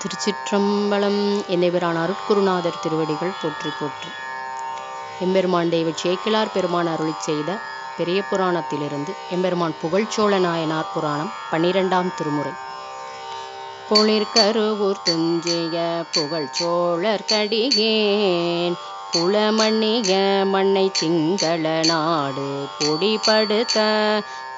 திருச்சிற்றம்பலம் என்னைவரான அருட்குருநாதர் திருவடிகள் போற்றி போற்றி. எம்பெருமான் தெய்வ சேக்கிலார் பெருமான் அருளி செய்த பெரிய புராணத்திலிருந்து எம்பெருமான் புகழ்ச்சோழ நாயனார் புராணம் பன்னிரெண்டாம் திருமுறை. பொழிற்கருவூர் துஞ்சிய புகழ்ச்சோழர் கடிகேன் குளமண்ணிய மண்ணை திங்கள நாடு பொடிபடுத்த.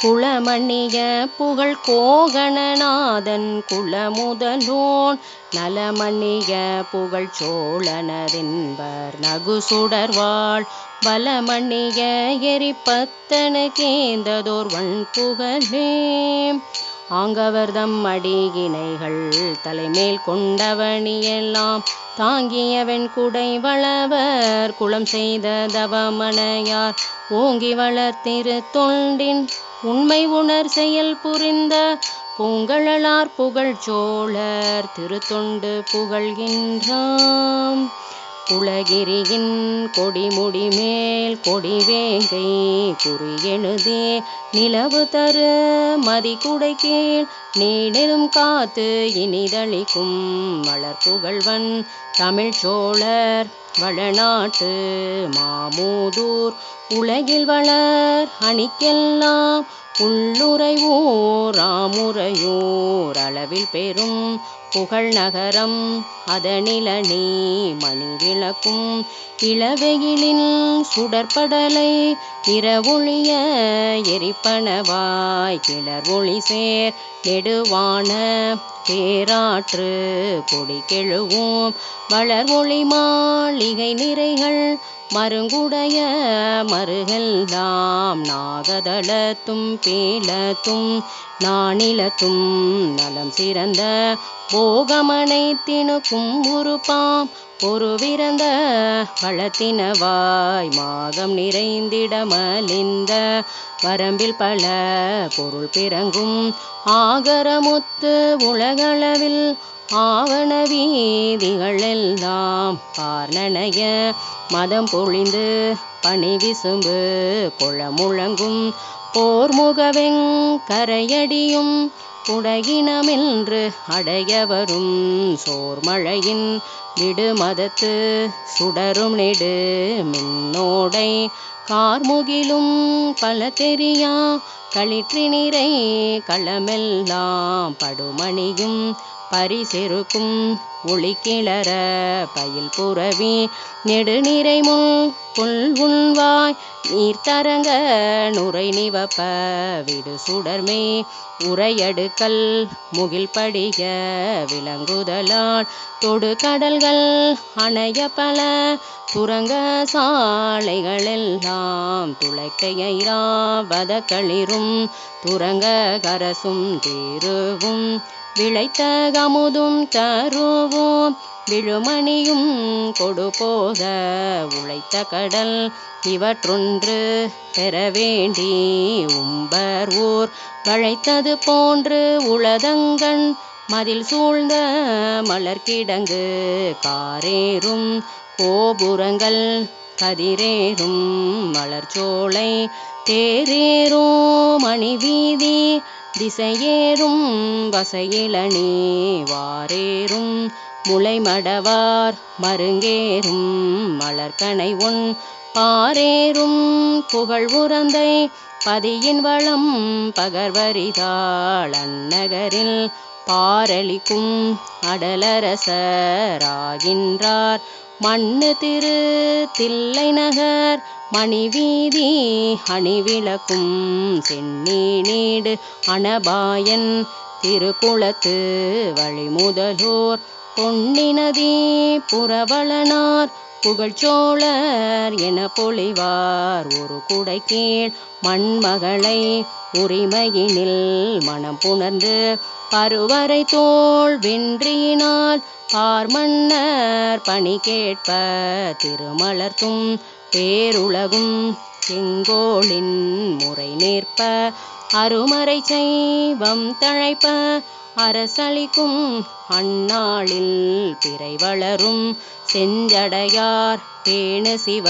குளமண்ணிய புகழ் கோகணநாதன் குளமுதனோன் நலமண்ணிய புகழ் சோழனரின்பர் நகு சுடர்வாள் பலமண்ணிய எரிப்பத்தனு கேந்ததோர் வன் புகழே ஆங்கவர்தம் அடிகிணைகள் தலைமேல் கொண்டவனியெல்லாம் தாங்கியவன் குடை வளவர் குளம் செய்த தவமனையார் ஓங்கி வளர்த்திரு தொண்டின் உண்மை உணர் செயல் புரிந்த பூங்கழலார் புகழ் சோழர் திருத்தொண்டு புகழ்கின்றாம். குளகிரியின் கொடிமுடி மேல் கொடிவேங்கை குறியெழுதே நிலவு தரு மதிக்குடை கீழ் நீடெரும் காத்து இனிதளிக்கும் வளர்ப்புகழ்வன் தமிழ்ச்சோழர் வளநாட்டு மாமூதூர். உலகில் வளர் அணிக்கெல்லாம் உள்ளுரைவோ ராமுரையோர் அளவில் பெரும் புகழ் நகரம் அதனிலனே மணி விளக்கும் இளவெயிலின் சுடற்படலை இரவொழிய எரிப்பனவாய் கிளர் ஒளி சேர் நெடுவான பேராற்று கொடி கெழுவோம் வளர் ஒளி மாளிகை நிறைகள் மருங்குடைய மருகெல்லாம் நாகதளத்தும் பீலத்தும் நானிலத்தும் நலம் சிறந்த போகமனை திணுக்கும் உருப்பாம் பொறுவிறந்த வளத்தினவாய் மாகம் நிறைந்திடமலிந்த வரம்பில் பல பொருள் பிறங்கும் ஆகரமுத்து உலகளவில் ஆவண வீதிகளெல்லாம் பார்நனைய மதம் பொழிந்து பனி விசும்பு குளமுழங்கும் போர்முகவெங் கரையடியும் குடகினமென்று அடைய வரும் சோர்மழையின் விடுமதத்து சுடரும் நெடு மின்னோடை கார்முகிலும் பல தெரியா களிற்றி நிறை களமெல்லாம் படுமணியும் பரிசெருக்கும் ஒளி கிளற பயில் புறவி நெடுநிறை முன் புல் உண்வாய் நீர்த்தரங்க நுரை நிவப்ப விடு சுடர்மே உரையடுக்கல் முகில் படிக விளங்குதலால் தொடு கடல்கள் அணைய பல துரங்க சாலைகளெல்லாம் துளைக்கையிராவத களிரும் துரங்க கரசும் தீருவும் விளைத்த கமுதும் தருவோம். விழுமணியும் கொடுபோத உழைத்த கடல் இவற்றொன்று பெற வேண்டி உம்பர் ஊர். வளைத்தது போன்று உளதங்கண் மதில் சூழ்ந்த மலர்கிடங்கு காரேறும். கோபுரங்கள் கதிரேறும் மலர்ச்சோலை தேரேறும் மணிவீதி திசையேறும் வசையிலனே வாரேறும் முளைமடவார் மருங்கேறும் மலர்கனை ஒன் பாரேறும் புகழ் உறந்தை பதியின் வளம் பகர்வரிதாள் அந்நகரில் பாரளிக்கும் அடலரசராகின்றார். மண்ணு திரு தில்லை நகர் மணிவீதி அணிவிளக்கும் சென்னி நீடு அனபாயன் திருக்குளத்து வழிமுதலோர் பொன்னினதி புறவளனார் புகழ்ச்சோழர் என பொழிவார். ஒரு குடை கீழ் மண்மகளை உரிமையினில் மனம் புணர்ந்து பருவரை தோல் வென்றியினால் பார்மன்னர் பணி கேட்ப திருமலர்த்தும் பேருலகும் செங்கோளின் முறை நேர்ப்ப அருமறை செய்வம் தழைப்ப அரசளிக்கும் அந்நாளில் பிறை வளரும் செஞ்சடையார் பேணு சிவ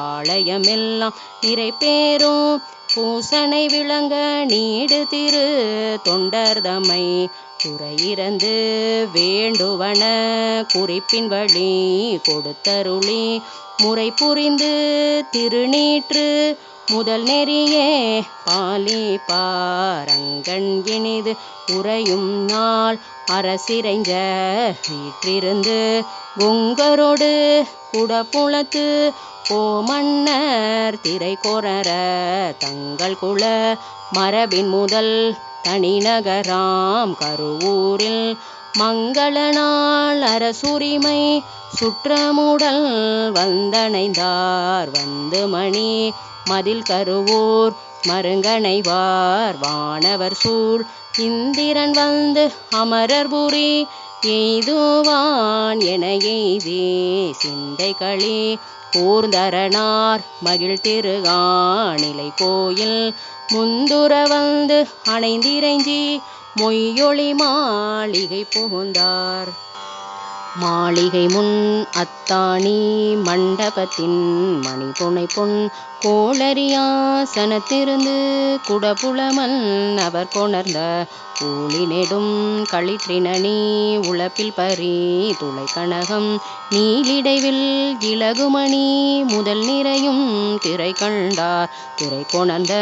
ஆலயமெல்லாம் நிறை பேரும் பூசனை விளங்க நீடு திரு தொண்டர்தமை துறையிறந்து வேண்டுவன குறிப்பின் வழி கொடுத்தருளி முறை புரிந்து திருநீற்று முதல் நெறியே பாலி பாரங்கண் இனிது உறையும் நாள் அரசிறைஞ்ச வீற்றிருந்து உங்கரோடு குடப்புலத்து கோமன்னர் திரை கொரர தங்கள் குல மரபின் முதல் தனிநகராம் கருவூரில் மங்கள நாள் அரசுரிமை சுற்றமுடல் வந்தணைந்தார் வந்து மணி மதில் கருவூர் மருங்கணைவார் வானவர் சூழ் இந்திரன் வந்து அமரர்புரி எய்துவான் என எய்தே சிந்தைகளே கூர்ந்தரணார் கூர்ந்தரனார் மகிழ் திருகாணிலை கோயில். முந்துர வந்து அணைந்திரைஞ்சி மொய்யொளி மாளிகை புகுந்தார். மாளிகை முன் அத்தாணி மண்டபத்தின் மணிபுனை பொன் கோளரியாசனத்திருந்து குடபுலமன் அவர் கொணர்ந்த கூலி நெடும் களிற்றினி உழப்பில் பறி துளை கனகம் நீலிடைவில் இலகுமணி முதல் நிறையும் திரை கண்டார். திரை கொணர்ந்த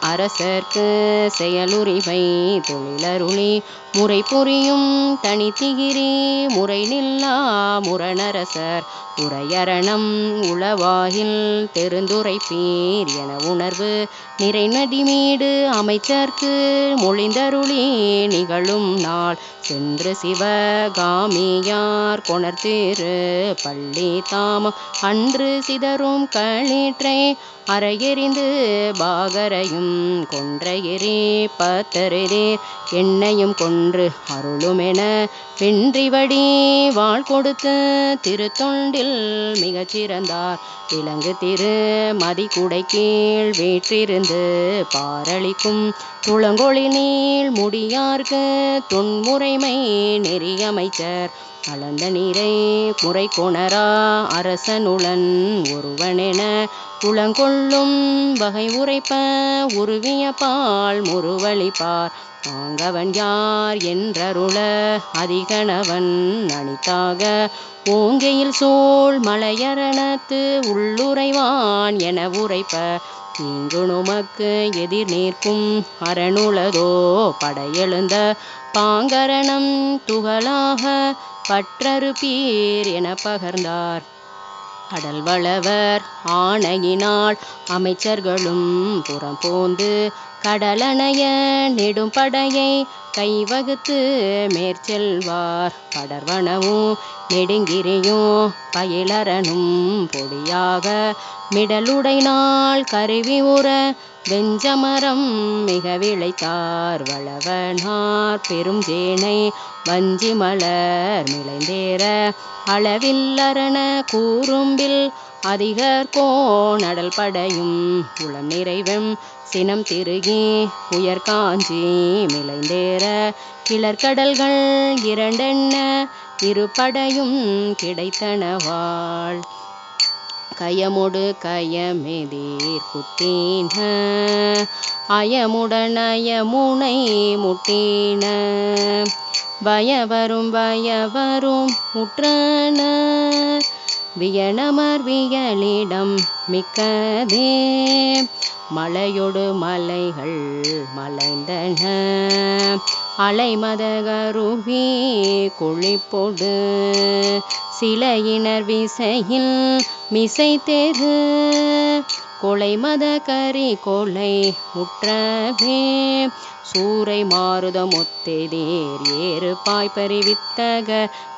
அரசர்க்கு செயலுரிமை தொழிலருளி முறை புரியும் தனித்திகிரி முறை நில்லா முரணரசர். உரையரணம் உளவாயில் தெருந்துரைப்பீர் என உணர்வு. நிறைநடிமீடு அமைச்சர்க்கு மொழிந்தருளி நிகழும் நாள். சென்று சிவகாமியார் கொணர்த்திரு பள்ளி தாமம். அன்று சிதறும் களிற்றை அறையெறிந்து பாகரையும் கொன்ற எரி பத்தருதேர் எண்ணையும் கொன்று அருளுமென வென்றிவடி வாழ் கொடுத்து திருத்தொண்டில் மிகச் சிறந்தார் விலங்கு திரு மதிக்குடை கீழ் வீற்றிருந்து பாரளிக்கும் துளங்கொழி நீள் முடியார்க்கு தொன்முறைமை நெறியமைச்சர். அளந்த நீரை முறை கொணரா அரசனுளன் ஒருவனென குளங்கொள்ளும் வகை உரைப்ப உருவிய பால் முருவழிப்பார் ஆங்கவன் யார் என்றருள அதிகணவன் அனிதாக ஓங்கையில் சோழ் மலையரணத்து உள்ளுரைவான் என உரைப்ப. இங்கு எதிர் நிற்கும் அரணுளதோ படையெழுந்த பாங்கரணம் துகளாக பற்றறு பீர் என பகர்ந்தார். அடல் வளவர் ஆணையினால் அமைச்சர்களும் புறம் போந்து கடலணைய நெடும் படையை கைவகுத்து மேற்செல்வார். படர்வனவும் நெடுங்கிரியும் பயிலரனும் பொடியாக மிடலுடை நாள் கருவி உற வெஞ்சமரம் மிக விளைத்தார் வளவனார் பெரும் ஜேனை வஞ்சி மலர் மிளைந்தேற அளவில்லரண கூறும்பில் அதிகர் கோணடல் படையும் உளம் நிறைவும் சினம் திருகி உயர் காஞ்சி மிளைந்தேற கிளர்கடல்கள் இரண்டென்ன இருபடையும் கிடைத்தனவாள் கயமுடு கயமெதிர் குத்தீன அயமுடனய முனை முட்டின பயவரும் பயவரும் முற்றன வியனமர் வியலிடம் மிக்கதே. மலையொடு மலைகள் மலைந்தன. அலைமதகருவி குழிப்பொடு சிலையினர் விசையில் மிசை தெரு கொலைமத கரி கொலை முற்றவே. சூறை மாருதம் ஒத்தெதேர் ஏறு பாய் பறிவித்தக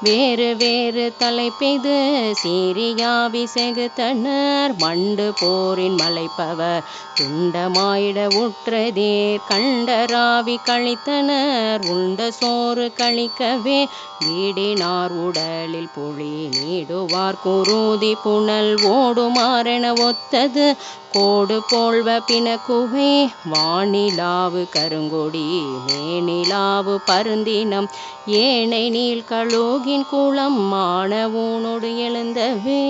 வேறு வேறு தலைப்பெய்து பெய்து தன்னர் செகுத்தனர் மண்டு போரின் மலைப்பவர் துண்டமாயிட உற்றதேர் கண்டராவி கழித்தனர் உண்ட சோறு கழிக்கவே வீடினார் உடலில் புளி நீடுவார் குருதி புனல் ஓடுமாறென ஒத்தது கோடு போல்வ பிணக்குவை வானிலாவு கொடி மேனிலாவு பருந்தினம். ஏனை நீள் கழுகின் குளம் மாணவனோடு எழுந்தவே.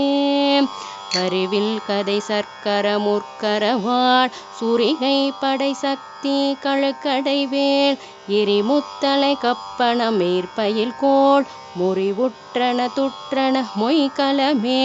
கருவில் கதை சர்க்கர முற்கரவாள் சுரிகை படை சக்க தீ கழுக்கடைவேல் எரிமுத்தலை கப்பணம் மேற்பயில் கோள் முறிவுற்றன துற்றன மொய்கலமே.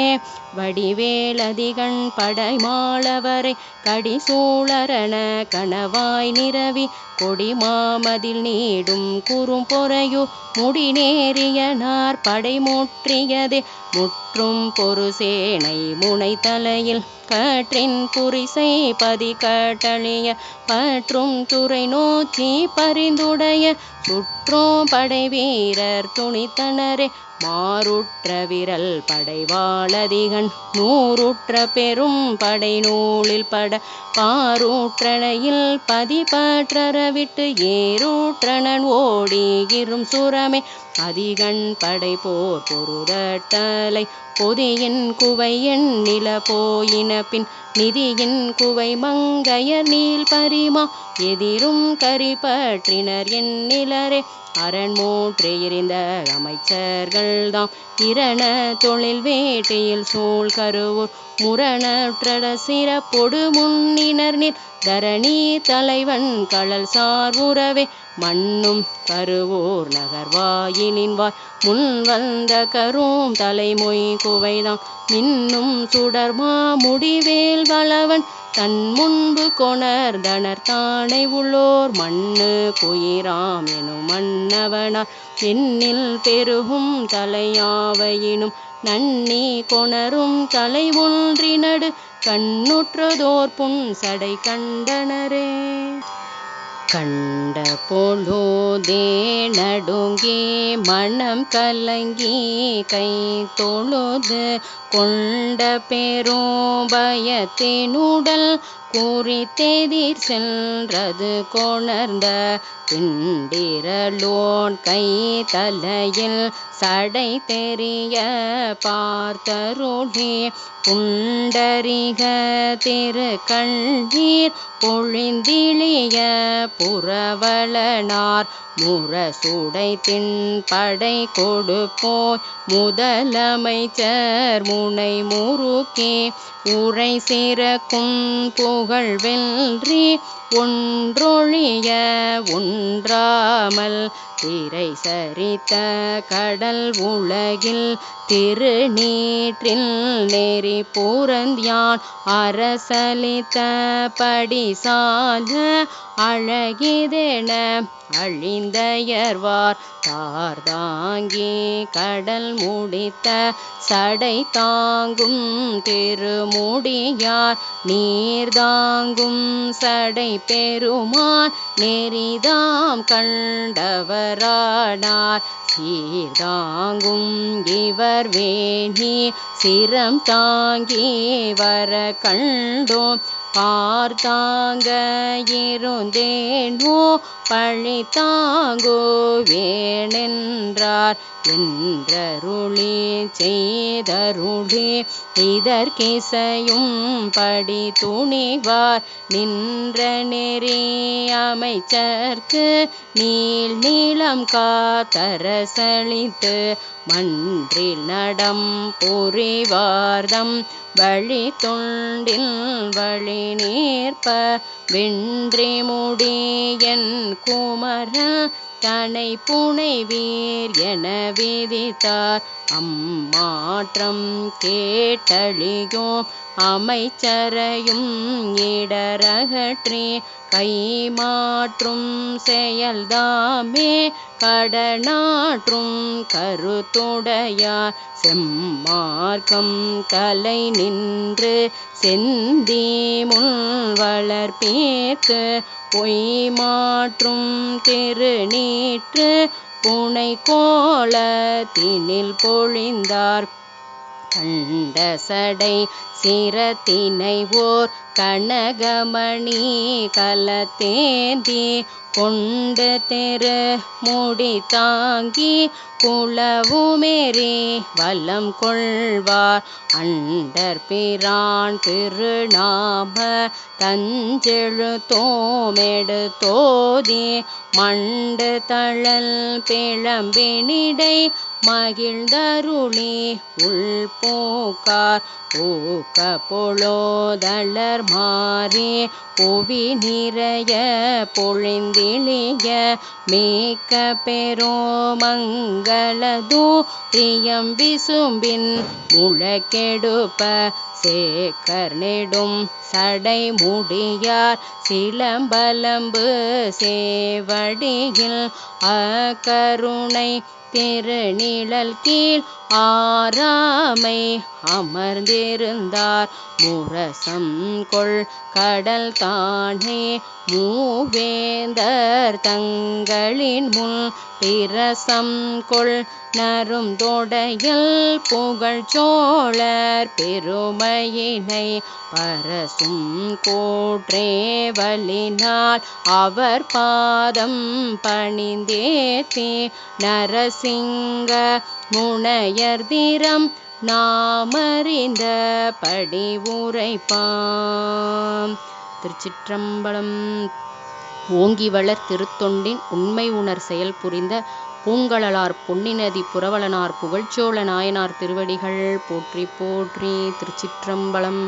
வடிவேலதிகண் படை மாளவரை கடிசூழரண கணவாய் நிரவி கொடிமாமதில் நீடும் குறும்பொறையு முடிநேரியனார் படைமுற்றியதே. முற்றும் பொறுசேனை முனை தலையில் கற்றின் புரிசை பதி கட்டளிய பற்றும் துறை நோக்கி பரிந்துடைய சுற்றோ படை வீரர் துணித்தனரே. மாறுற்ற விரல் படைவாளதிகன் நூறுற்ற பெரும் படை நூலில் பட பாரூற்றனையில் பதிபற்றற ஏரூற்றணன் ஓடிகிறும் ஓடி இரும் சுரமே. அதிகண் படை போர் பொருதட்டலை பொதியின் குவையின் நில போயின பின் நிதியின் குவை மங்கையர் நீல் பரிமா எதிரும் கரி பற்றினர் நிலரே. மூற்றி எறிந்த அமைச்சர்கள்தாம். இரண தொழில் வேட்டையில் சூழ் கருவூர் முரணற்றட சிறப்பொடு முன்னினர் நீர் தரணி தலைவன் கடல் சார் உறவே மண்ணும் கருவூர் நகர்வாயினின் வாய். முன் வந்த கரும் தலைமொய் குவைதான் மின்னும் சுடர்மா முடிவேல் வளவன். தன் முன்பு கொணர்ந்தனர் தானை உள்ளோர் மண்ணு குயிராம் எனும் மன்னவனார் எண்ணில் பெருகும் தலையாவையினும் நன்னி கொணரும் தலை ஒன்றினடு கண்ணுற்றதோர் புன் சடை கண்டனரே. கண்ட பொழுதே நடுங்கி மனம் கலங்கி கை தொழுது கொண்ட பெரும் பயத்தினுடல் குறித்தெதிர் சென்றது கொணர்ந்த பிண்டிரலோன் கை தலையில் சடை தெரிய பார்த்தருளே. புண்டரிக திரு கண்ணீர் பொழிந்திழிய புறவளனார். முரசுடை தின்படை கொடுப்போய் முதலமைச்சர் முனை முறுக்கே. உரை சிறக்கும் போ புகழ் வென்றி ஒன்றொழிய ஒன்றாமல் திரை சரித்த கடல் உலகில் திருநீற்றில் நெறி பூரந்தியான் அரசலித்த படிசால அழகிதென அழிந்தயர்வார். தார்தாங்கி கடல் முடித்த சடை தாங்கும் திருமுடியார். நீர் தாங்கும் சடை பெருமான் நெறிதாம் கண்டவரானார் சீர்தாங்கும் இவர் வேணி சிரம் தாங்கி வர கண்டோம். பார்த்தாங்க இருந்தேனோ பழி தாங்கோ வேணென்றார். என்றருளி செய்தருளி இதற்கிசையும் படி துணிவார். நின்ற நெறி அமைச்சர்க்கு நீள் நீளம் காத்தரசளித்து மன்றில் நடம் புரிவார்தம். வழி தொண்டில் வழி நீர்ப்ப வென்றி முடியன் குமரன் தனை புனைவீர் என விதித்தார். அம்மாற்றம் கேட்டழியோம். அமைச்சரையும் இடரகற்றி கைமாற்றும் செயல்தாமே. கடனாற்றும் கருத்துடையார். செம்மார்க்கம் கலை நின்று செந்தி முன் வளர்ப்பேத்து பொய் மாற்றும் திருநீற்று புனை கோலத்தினில் பொழிந்தார். கண்ட சடை சிரத்தினை ஓர் கனகமணி கலத்தேந்தி கொண்டு தெரு முடி தாங்கி குளவுமேறி வலம் கொள்வார். அண்டர் பிரான் திருநாம தஞ்செழு தோதி மண்டு தழல் பிளம்பினிடை மகிழ்ந்தருளி உள்போக்கார். பூக்க பொழோதளர் மலர் மாறி புவி நிறைய பொழிந்திழிய மேக்க பெரோமங்களதூரியம் விசும்பின் முழக்கெடுப்ப சேக்கர் நெடும் சடை முடியார் சிலம்பலம்பு சேவடியில் அக்கருணை திருநிழல் கீழ் ஆறாமை அமர்ந்திருந்தார். முரசம் கொள் கடல் தானே மூவேந்தர் தங்களின் முன் பிரசம் கொள் நரும் தொடையில் புகழ் சோழர் பெருமையினை பரசும் கோற்றேவலினால் அவர் பாதம் பணிந்தேத்தி நரசிங்க முனையர் முனையர்திரம் நாமறிந்த படி உரைப்பாம் திருச்சிற்றம்பலம். ஓங்கி வளர் திருத்தொண்டின் உண்மை உணர் செயல் புரிந்த பூங்கழலார் பொன்னிநதி புரவலனார் புகழ்ச்சோழ நாயனார் திருவடிகள் போற்றி போற்றி திருச்சிற்றம்பலம்.